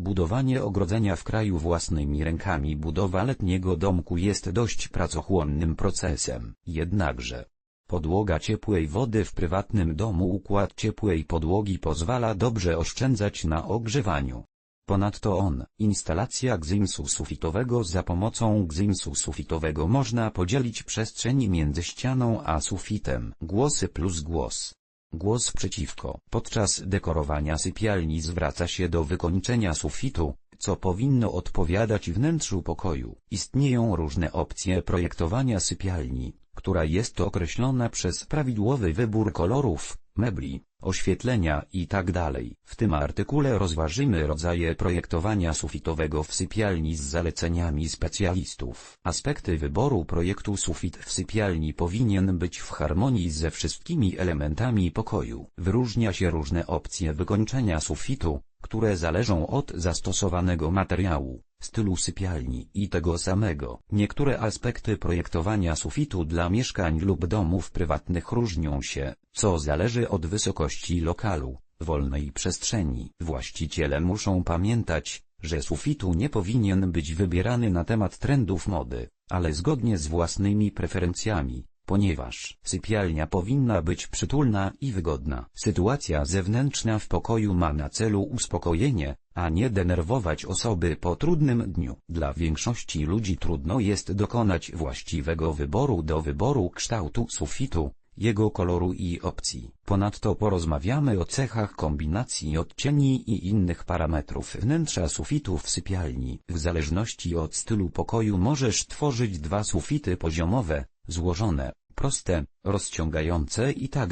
Budowanie ogrodzenia w kraju własnymi rękami budowa letniego domku jest dość pracochłonnym procesem. Jednakże, Podłoga ciepłej wody w prywatnym domu Układ ciepłej podłogi pozwala dobrze oszczędzać na ogrzewaniu. Ponadto on, instalacja gzymsu sufitowego za pomocą gzymsu sufitowego można podzielić przestrzeń między ścianą a sufitem. Głosy plus głos. Głos przeciwko. Podczas dekorowania sypialni zwraca się do wykończenia sufitu, co powinno odpowiadać wnętrzu pokoju. Istnieją różne opcje projektowania sypialni, która jest określona przez prawidłowy wybór kolorów, mebli, oświetlenia itd. W tym artykule rozważymy rodzaje projektowania sufitowego w sypialni z zaleceniami specjalistów. Aspekty wyboru projektu sufit w sypialni powinien być w harmonii ze wszystkimi elementami pokoju. Wyróżnia się różne opcje wykończenia sufitu, które zależą od zastosowanego materiału, stylu sypialni i tego samego. Niektóre aspekty projektowania sufitu dla mieszkań lub domów prywatnych różnią się, co zależy od wysokości lokalu, wolnej przestrzeni. Właściciele muszą pamiętać, że sufitu nie powinien być wybierany na temat trendów mody, ale zgodnie z własnymi preferencjami, ponieważ sypialnia powinna być przytulna i wygodna. Sytuacja zewnętrzna w pokoju ma na celu uspokojenie, a nie denerwować osoby po trudnym dniu. Dla większości ludzi trudno jest dokonać właściwego wyboru do wyboru kształtu sufitu, jego koloru i opcji. Ponadto porozmawiamy o cechach kombinacji odcieni i innych parametrów wnętrza sufitu w sypialni. W zależności od stylu pokoju możesz tworzyć dwa sufity poziomowe, złożone, proste, rozciągające i tak.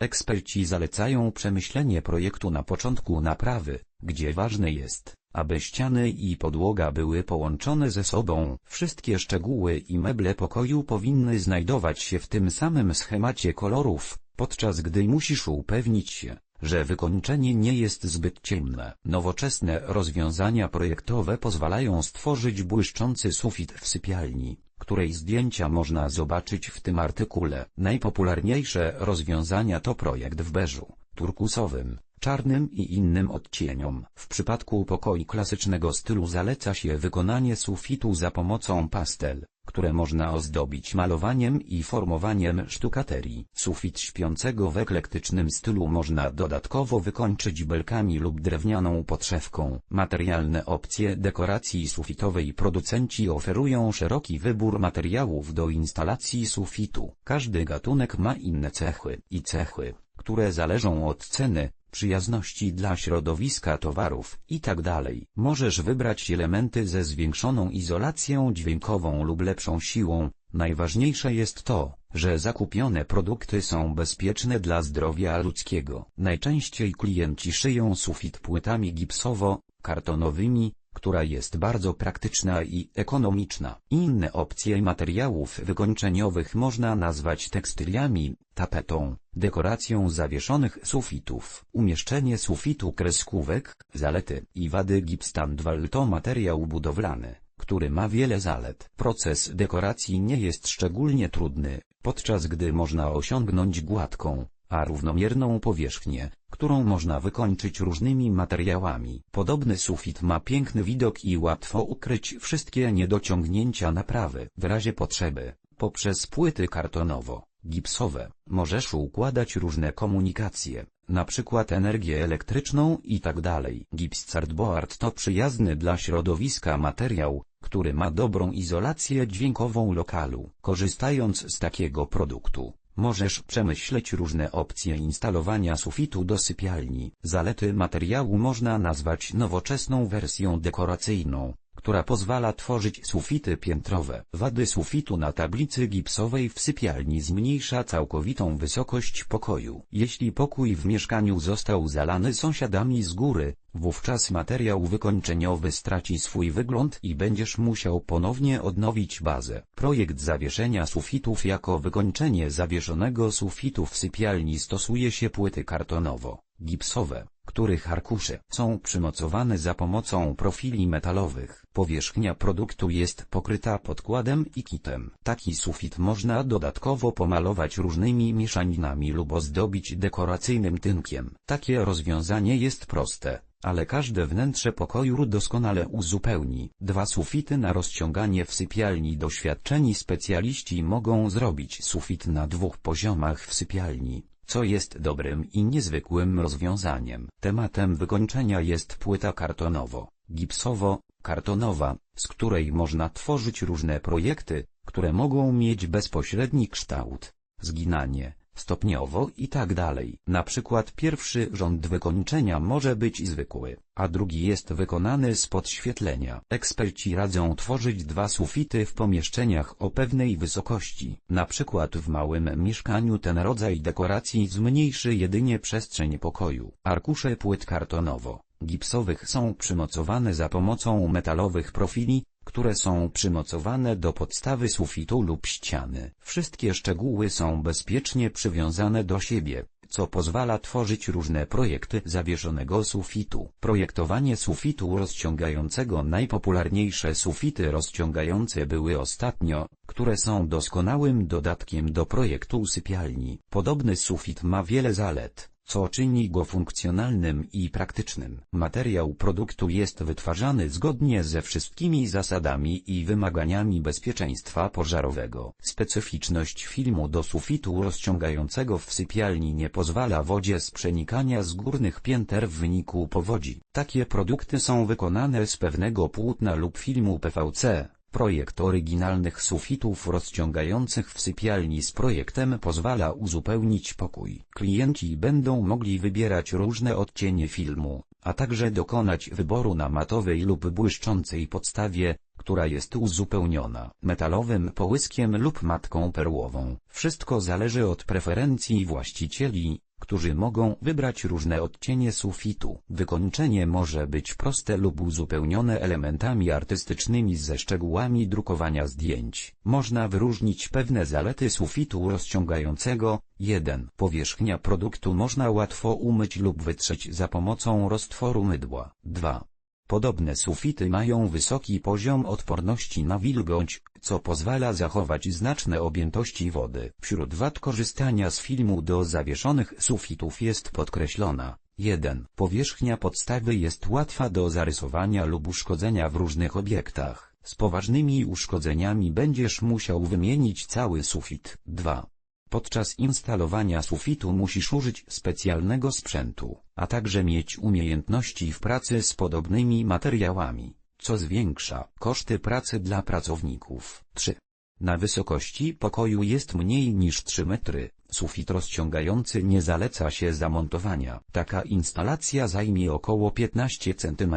Eksperci zalecają przemyślenie projektu na początku naprawy, gdzie ważne jest, aby ściany i podłoga były połączone ze sobą. Wszystkie szczegóły i meble pokoju powinny znajdować się w tym samym schemacie kolorów, podczas gdy musisz upewnić się, że wykończenie nie jest zbyt ciemne. Nowoczesne rozwiązania projektowe pozwalają stworzyć błyszczący sufit w sypialni, której zdjęcia można zobaczyć w tym artykule. Najpopularniejsze rozwiązania to projekt w beżu, turkusowym, czarnym i innym odcieniom. W przypadku pokoi klasycznego stylu zaleca się wykonanie sufitu za pomocą pastel, które można ozdobić malowaniem i formowaniem sztukaterii. Sufit śpiącego w eklektycznym stylu można dodatkowo wykończyć belkami lub drewnianą podszewką. Materialne opcje dekoracji sufitowej producenci oferują szeroki wybór materiałów do instalacji sufitu. Każdy gatunek ma inne cechy i cechy, które zależą od ceny, przyjazności dla środowiska towarów itd. Możesz wybrać elementy ze zwiększoną izolacją dźwiękową lub lepszą siłą. Najważniejsze jest to, że zakupione produkty są bezpieczne dla zdrowia ludzkiego. Najczęściej klienci szyją sufit płytami gipsowo-kartonowymi, która jest bardzo praktyczna i ekonomiczna. Inne opcje materiałów wykończeniowych można nazwać tekstyliami, tapetą, dekoracją zawieszonych sufitów. Umieszczenie sufitu kreskówek, zalety i wady Gipstandwall to materiał budowlany, który ma wiele zalet. Proces dekoracji nie jest szczególnie trudny, podczas gdy można osiągnąć gładką, a równomierną powierzchnię, którą można wykończyć różnymi materiałami. Podobny sufit ma piękny widok i łatwo ukryć wszystkie niedociągnięcia naprawy. W razie potrzeby, poprzez płyty kartonowo-gipsowe, możesz układać różne komunikacje, przykład energię elektryczną i tak. Gips cardboard to przyjazny dla środowiska materiał, który ma dobrą izolację dźwiękową lokalu. Korzystając z takiego produktu, Możesz przemyśleć różne opcje instalowania sufitu do sypialni. Zalety materiału można nazwać nowoczesną wersją dekoracyjną, która pozwala tworzyć sufity piętrowe. Wady sufitu na tablicy gipsowej w sypialni zmniejsza całkowitą wysokość pokoju. Jeśli pokój w mieszkaniu został zalany sąsiadami z góry, wówczas materiał wykończeniowy straci swój wygląd i będziesz musiał ponownie odnowić bazę. Projekt zawieszenia sufitów jako wykończenie zawieszonego sufitu w sypialni stosuje się płyty kartonowo-gipsowe których arkusze są przymocowane za pomocą profili metalowych. Powierzchnia produktu jest pokryta podkładem i kitem. Taki sufit można dodatkowo pomalować różnymi mieszaninami lub ozdobić dekoracyjnym tynkiem. Takie rozwiązanie jest proste, ale każde wnętrze pokoju doskonale uzupełni. Dwa sufity na rozciąganie w sypialni Doświadczeni specjaliści mogą zrobić sufit na dwóch poziomach w sypialni, co jest dobrym i niezwykłym rozwiązaniem. Tematem wykończenia jest płyta kartonowo, gipsowo, kartonowa, z której można tworzyć różne projekty, które mogą mieć bezpośredni kształt, zginanie, stopniowo i tak dalej. Na przykład pierwszy rząd wykończenia może być zwykły, a drugi jest wykonany z podświetlenia. Eksperci radzą tworzyć dwa sufity w pomieszczeniach o pewnej wysokości. Na przykład w małym mieszkaniu ten rodzaj dekoracji zmniejszy jedynie przestrzeń pokoju. Arkusze płyt kartonowo gipsowych są przymocowane za pomocą metalowych profili, które są przymocowane do podstawy sufitu lub ściany. Wszystkie szczegóły są bezpiecznie przywiązane do siebie, co pozwala tworzyć różne projekty zawieszonego sufitu. Projektowanie sufitu rozciągającego Najpopularniejsze sufity rozciągające były ostatnio, które są doskonałym dodatkiem do projektu sypialni. Podobny sufit ma wiele zalet co czyni go funkcjonalnym i praktycznym. Materiał produktu jest wytwarzany zgodnie ze wszystkimi zasadami i wymaganiami bezpieczeństwa pożarowego. Specyficzność filmu do sufitu rozciągającego w sypialni nie pozwala wodzie z przenikania z górnych pięter w wyniku powodzi. Takie produkty są wykonane z pewnego płótna lub filmu PVC, Projekt oryginalnych sufitów rozciągających w sypialni z projektem pozwala uzupełnić pokój. Klienci będą mogli wybierać różne odcienie filmu, a także dokonać wyboru na matowej lub błyszczącej podstawie, która jest uzupełniona metalowym połyskiem lub matką perłową. Wszystko zależy od preferencji właścicieli, którzy mogą wybrać różne odcienie sufitu. Wykończenie może być proste lub uzupełnione elementami artystycznymi ze szczegółami drukowania zdjęć. Można wyróżnić pewne zalety sufitu rozciągającego. 1. Powierzchnia produktu można łatwo umyć lub wytrzeć za pomocą roztworu mydła. 2. Podobne sufity mają wysoki poziom odporności na wilgoć, co pozwala zachować znaczne objętości wody. Wśród wad korzystania z filmu do zawieszonych sufitów jest podkreślona. 1. Powierzchnia podstawy jest łatwa do zarysowania lub uszkodzenia w różnych obiektach. Z poważnymi uszkodzeniami będziesz musiał wymienić cały sufit. 2. Podczas instalowania sufitu musisz użyć specjalnego sprzętu, a także mieć umiejętności w pracy z podobnymi materiałami, co zwiększa koszty pracy dla pracowników. 3. Na wysokości pokoju jest mniej niż 3 metry, sufit rozciągający nie zaleca się zamontowania. Taka instalacja zajmie około 15 cm.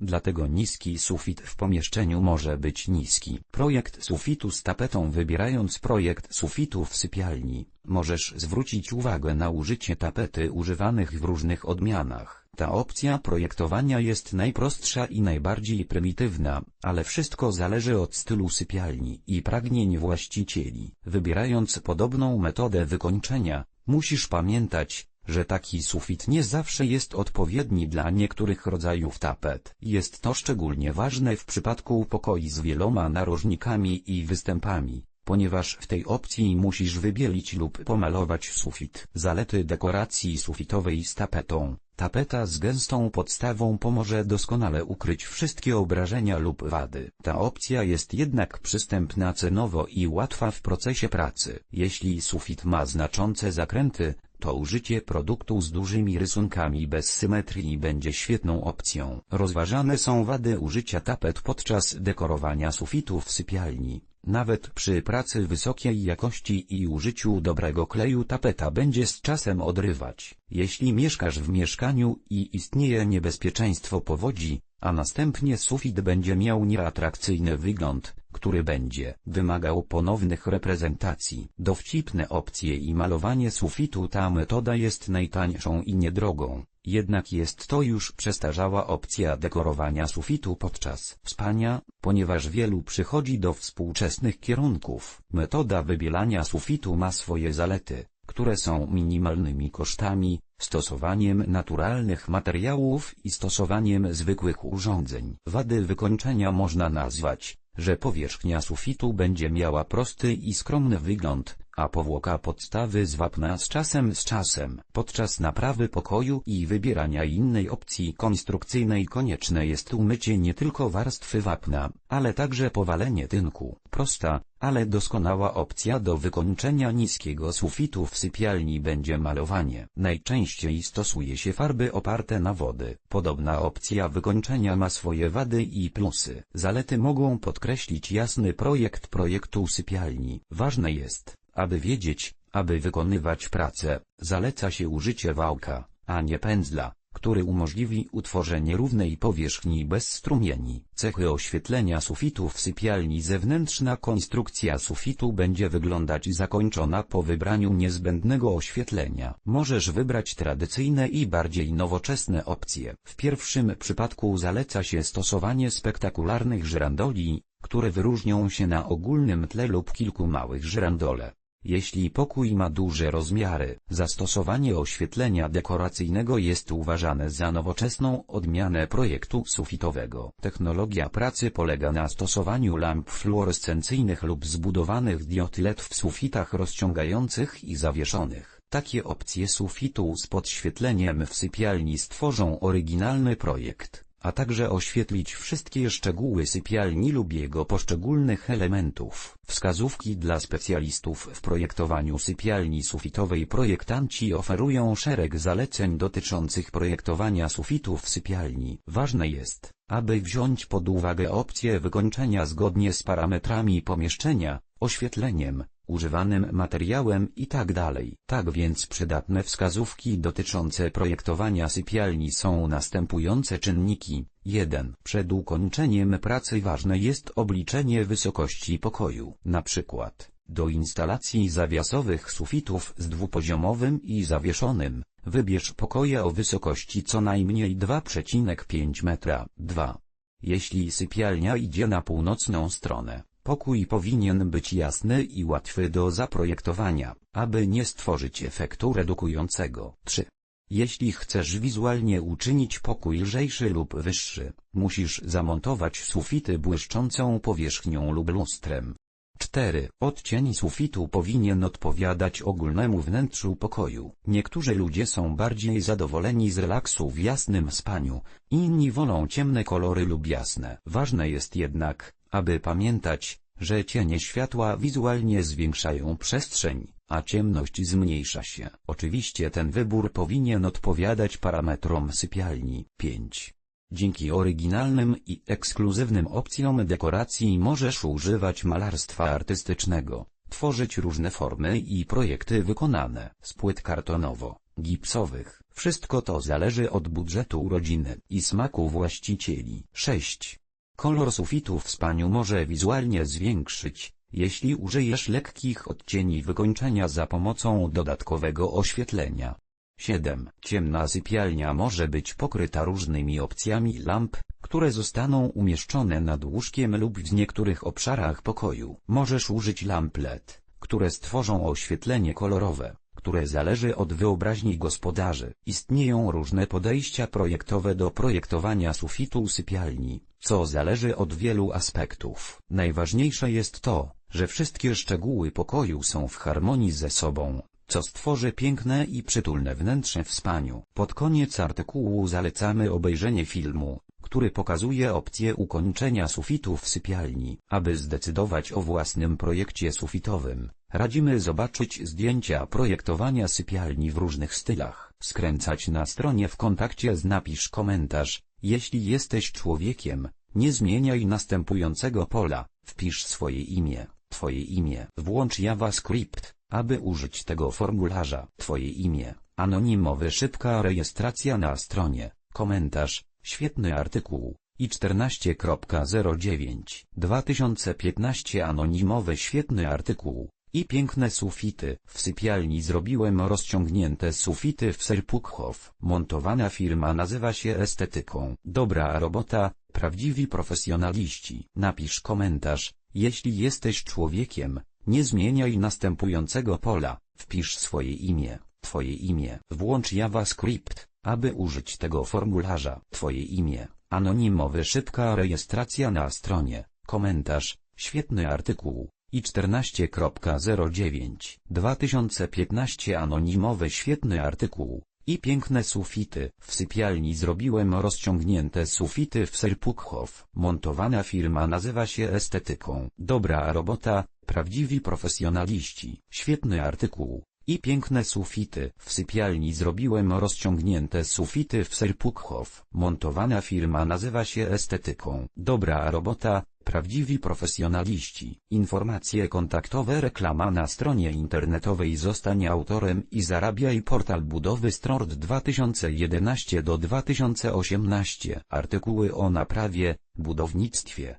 Dlatego niski sufit w pomieszczeniu może być niski. Projekt sufitu z tapetą Wybierając projekt sufitu w sypialni, możesz zwrócić uwagę na użycie tapety używanych w różnych odmianach. Ta opcja projektowania jest najprostsza i najbardziej prymitywna, ale wszystko zależy od stylu sypialni i pragnień właścicieli. Wybierając podobną metodę wykończenia, musisz pamiętać, że taki sufit nie zawsze jest odpowiedni dla niektórych rodzajów tapet. Jest to szczególnie ważne w przypadku pokoi z wieloma narożnikami i występami, ponieważ w tej opcji musisz wybielić lub pomalować sufit. Zalety dekoracji sufitowej z tapetą. Tapeta z gęstą podstawą pomoże doskonale ukryć wszystkie obrażenia lub wady. Ta opcja jest jednak przystępna cenowo i łatwa w procesie pracy. Jeśli sufit ma znaczące zakręty, to użycie produktu z dużymi rysunkami bez symetrii będzie świetną opcją. Rozważane są wady użycia tapet podczas dekorowania sufitu w sypialni. Nawet przy pracy wysokiej jakości i użyciu dobrego kleju tapeta będzie z czasem odrywać. Jeśli mieszkasz w mieszkaniu i istnieje niebezpieczeństwo powodzi, a następnie sufit będzie miał nieatrakcyjny wygląd, który będzie wymagał ponownych reprezentacji. Dowcipne opcje i malowanie sufitu Ta metoda jest najtańszą i niedrogą, jednak jest to już przestarzała opcja dekorowania sufitu podczas spania, ponieważ wielu przychodzi do współczesnych kierunków. Metoda wybielania sufitu ma swoje zalety, które są minimalnymi kosztami, stosowaniem naturalnych materiałów i stosowaniem zwykłych urządzeń. Wady wykończenia można nazwać że powierzchnia sufitu będzie miała prosty i skromny wygląd, a powłoka podstawy z wapna z czasem z czasem. Podczas naprawy pokoju i wybierania innej opcji konstrukcyjnej konieczne jest umycie nie tylko warstwy wapna, ale także powalenie tynku. Prosta, ale doskonała opcja do wykończenia niskiego sufitu w sypialni będzie malowanie. Najczęściej stosuje się farby oparte na wody. Podobna opcja wykończenia ma swoje wady i plusy. Zalety mogą podkreślić jasny projekt projektu sypialni. Ważne jest, aby wiedzieć, aby wykonywać pracę, zaleca się użycie wałka, a nie pędzla który umożliwi utworzenie równej powierzchni bez strumieni. Cechy oświetlenia sufitu w sypialni Zewnętrzna konstrukcja sufitu będzie wyglądać zakończona po wybraniu niezbędnego oświetlenia. Możesz wybrać tradycyjne i bardziej nowoczesne opcje. W pierwszym przypadku zaleca się stosowanie spektakularnych żyrandoli, które wyróżnią się na ogólnym tle lub kilku małych żyrandole. Jeśli pokój ma duże rozmiary, zastosowanie oświetlenia dekoracyjnego jest uważane za nowoczesną odmianę projektu sufitowego. Technologia pracy polega na stosowaniu lamp fluorescencyjnych lub zbudowanych diod LED w sufitach rozciągających i zawieszonych. Takie opcje sufitu z podświetleniem w sypialni stworzą oryginalny projekt a także oświetlić wszystkie szczegóły sypialni lub jego poszczególnych elementów. Wskazówki dla specjalistów w projektowaniu sypialni sufitowej projektanci oferują szereg zaleceń dotyczących projektowania sufitów sypialni. Ważne jest, aby wziąć pod uwagę opcję wykończenia zgodnie z parametrami pomieszczenia, oświetleniem, używanym materiałem itd. Tak, tak więc przydatne wskazówki dotyczące projektowania sypialni są następujące czynniki. 1. Przed ukończeniem pracy ważne jest obliczenie wysokości pokoju. Na przykład, do instalacji zawiasowych sufitów z dwupoziomowym i zawieszonym, wybierz pokoje o wysokości co najmniej 2,5 metra. 2. Jeśli sypialnia idzie na północną stronę, Pokój powinien być jasny i łatwy do zaprojektowania, aby nie stworzyć efektu redukującego. 3. Jeśli chcesz wizualnie uczynić pokój lżejszy lub wyższy, musisz zamontować sufity błyszczącą powierzchnią lub lustrem. 4. Odcień sufitu powinien odpowiadać ogólnemu wnętrzu pokoju. Niektórzy ludzie są bardziej zadowoleni z relaksu w jasnym spaniu, inni wolą ciemne kolory lub jasne. Ważne jest jednak, aby pamiętać, że cienie światła wizualnie zwiększają przestrzeń, a ciemność zmniejsza się. Oczywiście ten wybór powinien odpowiadać parametrom sypialni. 5. Dzięki oryginalnym i ekskluzywnym opcjom dekoracji możesz używać malarstwa artystycznego, tworzyć różne formy i projekty wykonane z płyt kartonowo-gipsowych. Wszystko to zależy od budżetu rodziny i smaku właścicieli. 6. Kolor sufitu w spaniu może wizualnie zwiększyć, jeśli użyjesz lekkich odcieni wykończenia za pomocą dodatkowego oświetlenia. 7. Ciemna sypialnia może być pokryta różnymi opcjami lamp, które zostaną umieszczone nad łóżkiem lub w niektórych obszarach pokoju. Możesz użyć lamp LED, które stworzą oświetlenie kolorowe które zależy od wyobraźni gospodarzy. Istnieją różne podejścia projektowe do projektowania sufitu sypialni, co zależy od wielu aspektów. Najważniejsze jest to, że wszystkie szczegóły pokoju są w harmonii ze sobą, co stworzy piękne i przytulne wnętrze w spaniu. Pod koniec artykułu zalecamy obejrzenie filmu, który pokazuje opcję ukończenia sufitu w sypialni. Aby zdecydować o własnym projekcie sufitowym, radzimy zobaczyć zdjęcia projektowania sypialni w różnych stylach. Skręcać na stronie w kontakcie z napisz komentarz, jeśli jesteś człowiekiem, nie zmieniaj następującego pola, wpisz swoje imię, twoje imię. Włącz JavaScript, aby użyć tego formularza. Twoje imię, anonimowy szybka rejestracja na stronie, komentarz, Świetny artykuł. I 14.09 2015 anonimowy świetny artykuł. I piękne sufity. W sypialni zrobiłem rozciągnięte sufity w Serpuchhof. Montowana firma nazywa się Estetyką. Dobra robota, prawdziwi profesjonaliści. Napisz komentarz, jeśli jesteś człowiekiem, nie zmieniaj następującego pola, wpisz swoje imię, twoje imię. Włącz JavaScript, aby użyć tego formularza, Twoje imię, anonimowy szybka rejestracja na stronie, komentarz, świetny artykuł, i 14.09 2015 anonimowy świetny artykuł i piękne sufity. W sypialni zrobiłem rozciągnięte sufity w Serpuchhof. Montowana firma nazywa się Estetyką. Dobra robota, prawdziwi profesjonaliści. Świetny artykuł. I piękne sufity. W sypialni zrobiłem rozciągnięte sufity w Serpuchhof. Montowana firma nazywa się Estetyką. Dobra robota, prawdziwi profesjonaliści. Informacje kontaktowe reklama na stronie internetowej Zostań autorem i zarabiaj portal budowy Strord 2011 do 2018 Artykuły o naprawie, budownictwie,